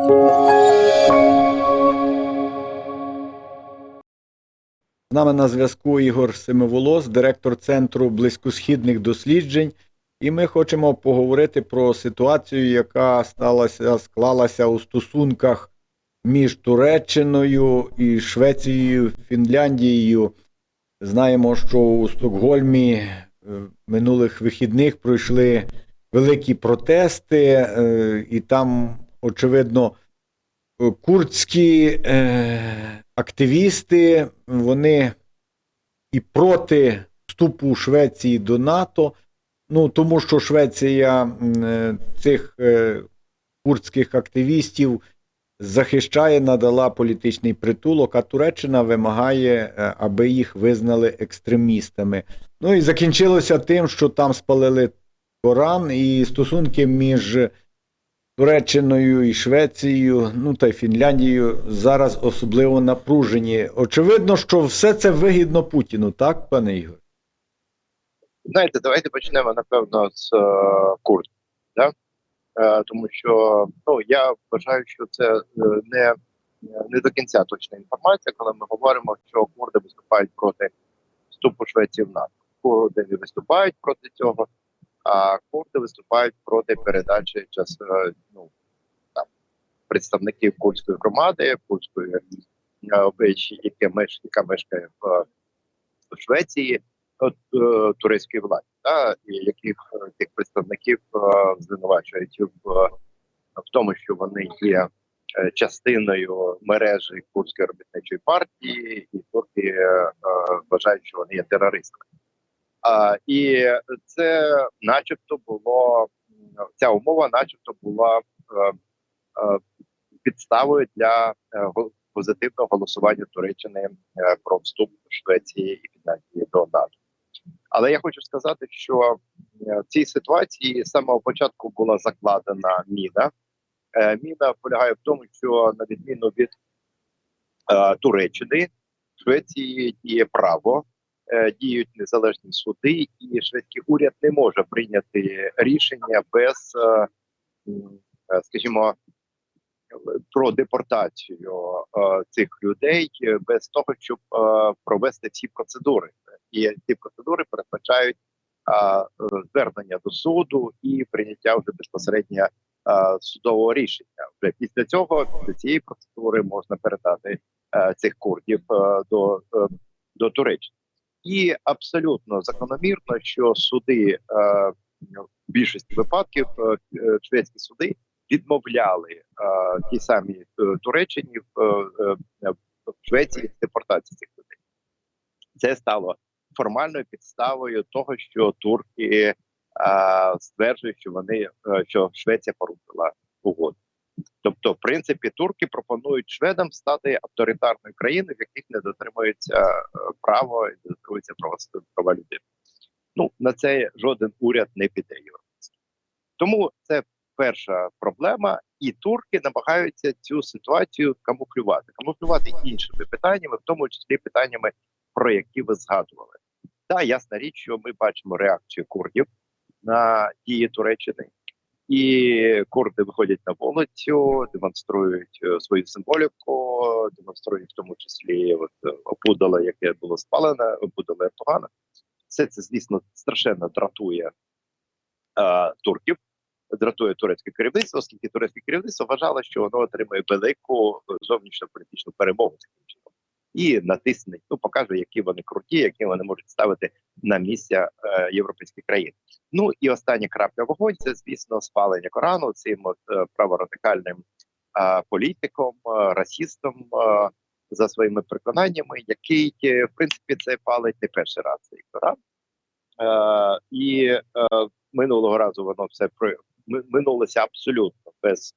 З нами на зв'язку Ігор Семиволос, директор Центру близькосхідних досліджень. І ми хочемо поговорити про ситуацію, яка сталася, склалася у стосунках між Туреччиною і Швецією, Фінляндією. Знаємо, що у Стокгольмі е, минулих вихідних пройшли великі протести, е, і там, очевидно, курдські е, активісти, вони і проти вступу Швеції до НАТО. Ну, тому що Швеція е, цих е, курдських активістів захищає, надала політичний притулок, а Туреччина вимагає, е, аби їх визнали екстремістами. Ну і закінчилося тим, що там спалили Коран, і стосунки між Туреччиною і Швецією, ну та й Фінляндією зараз особливо напружені. Очевидно, що все це вигідно Путіну, так, пане Ігор? Знаєте, давайте почнемо напевно з е, курсу, да? е, тому що ну я вважаю, що це е, не, не до кінця точна інформація, коли ми говоримо, що курди виступають проти вступу Швеції в НАТО. Курди виступають проти цього, а курди виступають проти передачі час е, ну, там, представників курдської громади, курдської е, яке меш, яка мешкає в, Швеції от, е, турецької влади, та, яких е, тих представників е, звинувачують в, в тому, що вони є е, частиною мережі курської робітничої партії, і турки е, е, вважають, що вони є терористами. І це, начебто, було ця умова, начебто, була е, е, підставою для е, позитивного голосування Туреччини про вступ Швеції і Фінляндії до НАТО. Але я хочу сказати, що в цій ситуації з самого початку була закладена міна. Міна полягає в тому, що на відміну від Туреччини, Швеції діє право, діють незалежні суди, і шведський уряд не може прийняти рішення без, е, е, скажімо, про депортацію е, цих людей е, без того, щоб е, провести всі процедури. І ці процедури передбачають е, е, звернення до суду і прийняття вже безпосередньо е, судового рішення. Вже після цього, після цієї процедури, можна передати е, цих курдів е, до, е, до Туреччини. І абсолютно закономірно, що суди е, в більшості випадків е, е, шведські суди відмовляли е, ті самі Туреччині в, Швеції депортації цих людей. Це стало формальною підставою того, що турки стверджують, що вони що Швеція порушила угоду. Тобто, в принципі, турки пропонують шведам стати авторитарною країною, в яких не дотримується е, право і не дотримується права, права людини. Ну на це жоден уряд не піде європейський. Тому це перша проблема, і турки намагаються цю ситуацію камуфлювати, камуфлювати іншими питаннями, в тому числі питаннями, про які ви згадували. Та ясна річ, що ми бачимо реакцію курдів на дії Туреччини, і курди виходять на вулицю, демонструють е, свою символіку, демонструють в тому числі от, е, опудало, яке було спалене, опудало Ердогана. Все це, звісно, страшенно дратує е, турків дратує турецьке керівництво, оскільки турецьке керівництво вважало, що воно отримує велику зовнішньополітичну перемогу таким чином і натисне, ну покаже, які вони круті, які вони можуть ставити на місця е, європейських країн. Ну і остання крапля вогонь це звісно спалення Корану цим от е, праворадикальним е, політиком, е, расістом. Е, за своїми переконаннями, який е, в принципі це палить не перший раз цей Коран. Е, і е, минулого разу воно все про минулося абсолютно без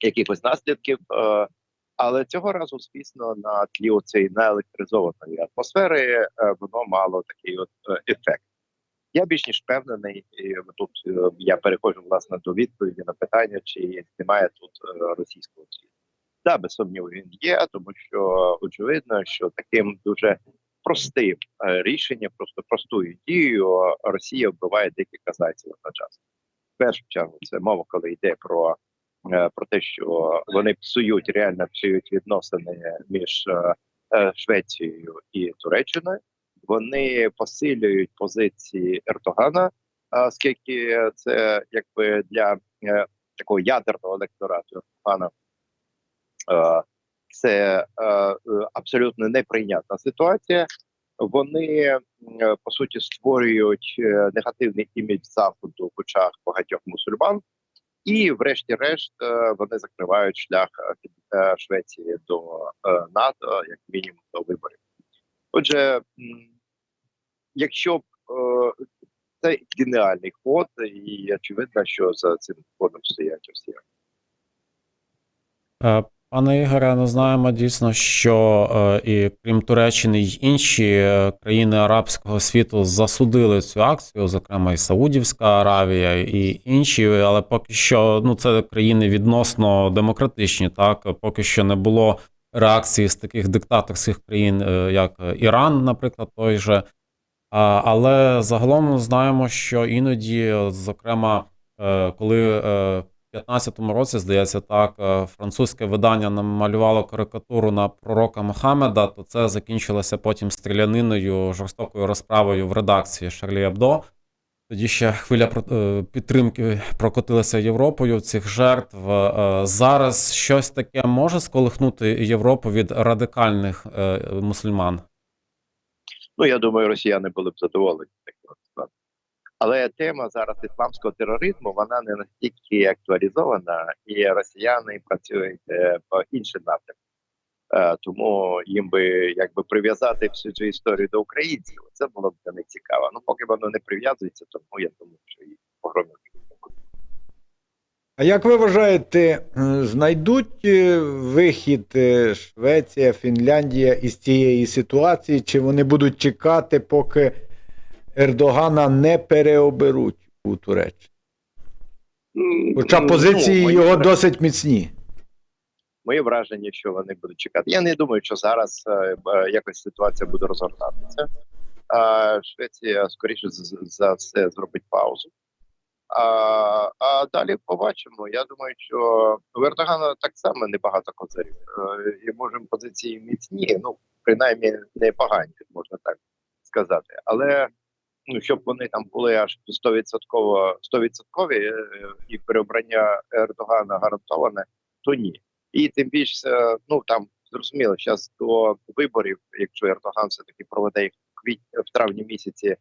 якихось наслідків. Е, але цього разу, звісно, на тлі цієї наелектризованої атмосфери е, воно мало такий от е, ефект. Я більш ніж впевнений, і тут е, я переходжу власне до відповіді на питання, чи немає тут російського сліду. Так, без сумніву він є, тому що очевидно, що таким дуже простим рішенням, просто простою дією Росія вбиває декілька зайців одночасно. В першу чергу це мова, коли йде про про те, що вони псують реально псують відносини між е, е, Швецією і Туреччиною. Вони посилюють позиції Ердогана, оскільки це якби для е, такого ядерного електорату Ердогана е, це е, е, абсолютно неприйнятна ситуація. Вони е, по суті створюють е, негативний імідж заходу в очах багатьох мусульман, і, врешті-решт, е, вони закривають шлях е, від е, Швеції до е, НАТО, як мінімум до виборів. Отже, якщо б е, це геніальний ход, і очевидно, що за цим ходом стоять росіяни. Пане Ігоре, ну знаємо дійсно, що е, і крім Туреччини, й інші е, країни арабського світу засудили цю акцію, зокрема і Саудівська Аравія, і інші, але поки що ну це країни відносно демократичні. Так поки що не було реакції з таких диктаторських країн, е, як Іран, наприклад, той же. Але загалом знаємо, що іноді, зокрема, коли 15-му році, здається, так, е, французьке видання намалювало карикатуру на пророка Мохаммеда, то це закінчилося потім стріляниною, жорстокою розправою в редакції Шарлі Ебдо. Тоді ще хвиля е, підтримки прокотилася Європою цих жертв. Е, Зараз щось таке може сколихнути Європу від радикальних мусульман. Ну я думаю, росіяни були б задоволені таким результатом. Але тема зараз ісламського тероризму вона не настільки актуалізована, і росіяни працюють е, по іншим напрямкам. Е, тому їм би якби прив'язати всю цю історію до українців. Це було б для них цікаво. Ну поки воно не прив'язується, тому я думаю, що їх погромів. А як ви вважаєте, е, знайдуть вихід Швеція, Фінляндія із цієї ситуації, чи вони будуть чекати, поки Ердогана не переоберуть у Туреччині? Хоча Ну, позиції мої його вра- досить міцні. Моє враження, що вони будуть чекати. Я не думаю, що зараз е, якось ситуація буде розгортатися. Швеція скоріше за все зробить паузу. А, а далі побачимо. Я думаю, що у Ердогана так само небагато козирів. Е, І можемо позиції міцні, ну принаймні непогані, можна так сказати. Але ну щоб вони там були аж 100%, 100% е, і переобрання Ердогана гарантоване, то ні. І тим більше, ну там зрозуміло, зараз до виборів, якщо Ердоган все таки проведе їх в квітні в травні місяці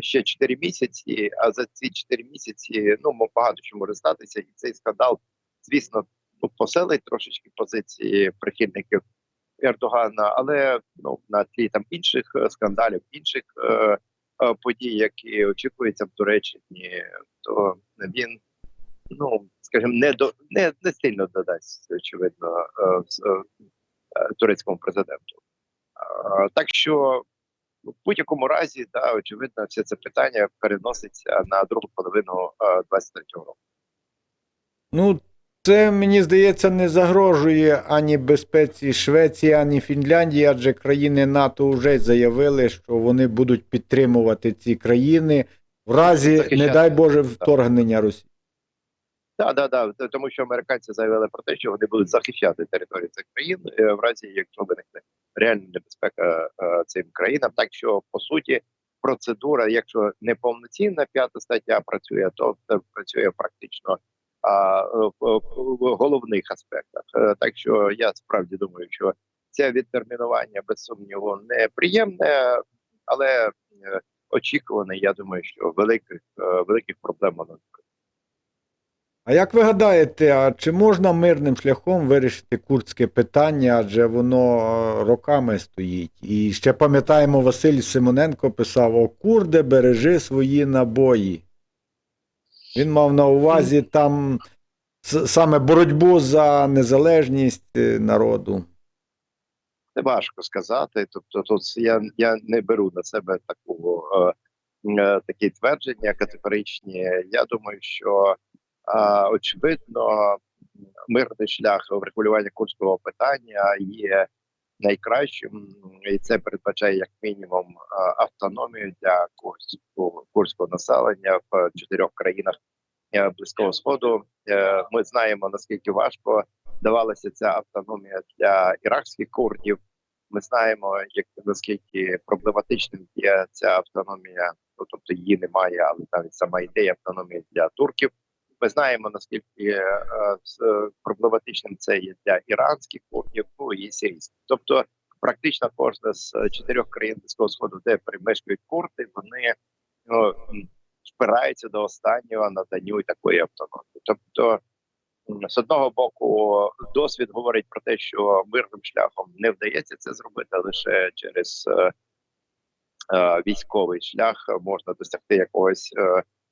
ще 4 місяці. А за ці 4 місяці ну багато що може статися, і цей скандал, звісно, ну поселить трошечки позиції прихильників Ердогана, але ну на тлі там інших е, скандалів, інших е, подій, які очікуються в Туреччині, то він ну скажімо, не до не, не сильно додасть очевидно е, е, е, турецькому президенту. Е, Так що в будь-якому разі, да, очевидно, все це питання переноситься на другу половину е, 23-го року. Ну, це мені здається не загрожує ані безпеці Швеції, ані Фінляндії, адже країни НАТО вже заявили, що вони будуть підтримувати ці країни в разі, не дай Боже, вторгнення Росії. Так, да, да, тому що американці заявили про те, що вони будуть захищати територію цих країн е, в разі, якщо виникне реальна небезпека е, цим країнам. Так що по суті процедура, якщо не повноцінна п'ята стаття працює, то е, працює практично а, е, в, в головних аспектах. Е, Так що я справді думаю, що це відтермінування без сумніву неприємне, але е, очікуване. Я думаю, що великих е, великих проблем воно не. А як ви гадаєте, а чи можна мирним шляхом вирішити курдське питання, адже воно е, роками стоїть? І ще пам'ятаємо, Василь Симоненко писав: О, курде, бережи свої набої. Він мав на увазі там саме боротьбу за незалежність е, народу. Це важко сказати. Тобто, тут я, я не беру на себе такого е, е, такі твердження категоричні. Я думаю, що е, очевидно мирний шлях врегулювання курського питання є найкращим, і це передбачає як мінімум автономію для курського, курського населення в чотирьох країнах е, близького сходу. Е, Ми знаємо наскільки важко давалася ця автономія для іракських курдів. Ми знаємо, як наскільки проблематичним є ця автономія, ну тобто її немає, але навіть сама ідея автономії для турків. Ми знаємо наскільки е, е, проблематичним це є для іранських курдів, ну і сирійських. Тобто, практично кожна з е, чотирьох країн близького сходу, де примешкують курди, вони ну, спираються до останнього наданню такої автономії. Тобто, з одного боку, досвід говорить про те, що мирним шляхом не вдається це зробити лише через військовий шлях можна досягти якогось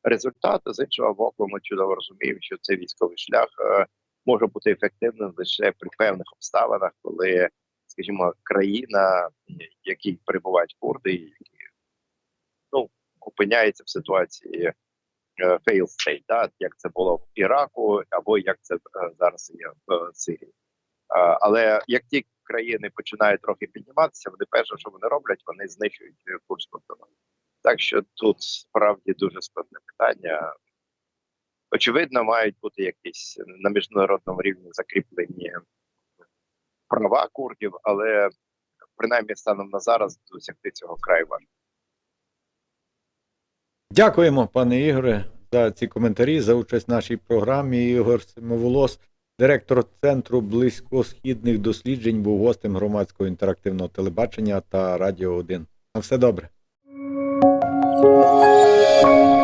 результату. З іншого боку, ми чудово розуміємо, що цей військовий шлях е, може бути ефективним лише при певних обставинах, коли, скажімо, країна, в якій перебувають курди, які ну опиняється в ситуації е, fail state, да, як це було в Іраку, або як це е, зараз є в Сирії. Але як ті країни починають трохи підніматися, вони перше, що вони роблять, вони знищують курську автономію. Так що тут справді дуже складне питання. Очевидно, мають бути якісь на міжнародному рівні закріплені права курдів, але принаймні станом на зараз досягти цього край важко. Дякуємо, пане Ігоре, за ці коментарі, за участь в нашій програмі. Ігор Симоволос, директор Центру близькосхідних досліджень, був гостем громадського інтерактивного телебачення та Радіо 1. На все добре. 啊。